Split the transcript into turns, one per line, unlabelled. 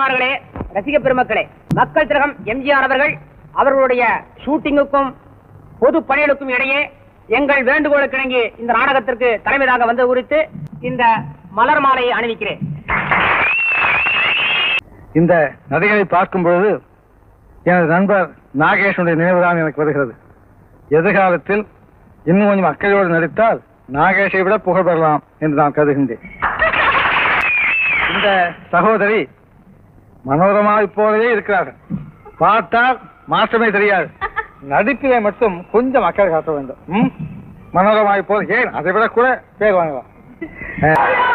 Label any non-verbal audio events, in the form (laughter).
தாய்மார்களே ரசிக பெருமக்களே மக்கள் திரகம் எம்ஜிஆர் அவர்கள் அவர்களுடைய ஷூட்டிங்குக்கும் பொது பணிகளுக்கும் இடையே எங்கள் வேண்டுகோளுக்கு இணங்கி இந்த நாடகத்திற்கு தலைமை தாங்க வந்தது குறித்து இந்த மலர் மாலையை அணிவிக்கிறேன்.
இந்த நதிகளை பார்க்கும் பொழுது எனது நண்பர் நாகேஷனுடைய நினைவுதான் எனக்கு வருகிறது. எதிர்காலத்தில் இன்னும் கொஞ்சம் அக்கறையோடு நடித்தால் நாகேஷை விட புகழ் பெறலாம் என்று நான் கருதுகின்றேன். இந்த சகோதரி மனோரமாய் போலவே இருக்கிறார்கள். பார்த்தால் மாற்றமே தெரியாது. நடிப்பிலே மட்டும் கொஞ்சம் அக்கறை காட்ட வேண்டும். ம்? மனோரமாவை போல ஏன்? அதை விட கூட பேர் வாங்கலாம். (laughs)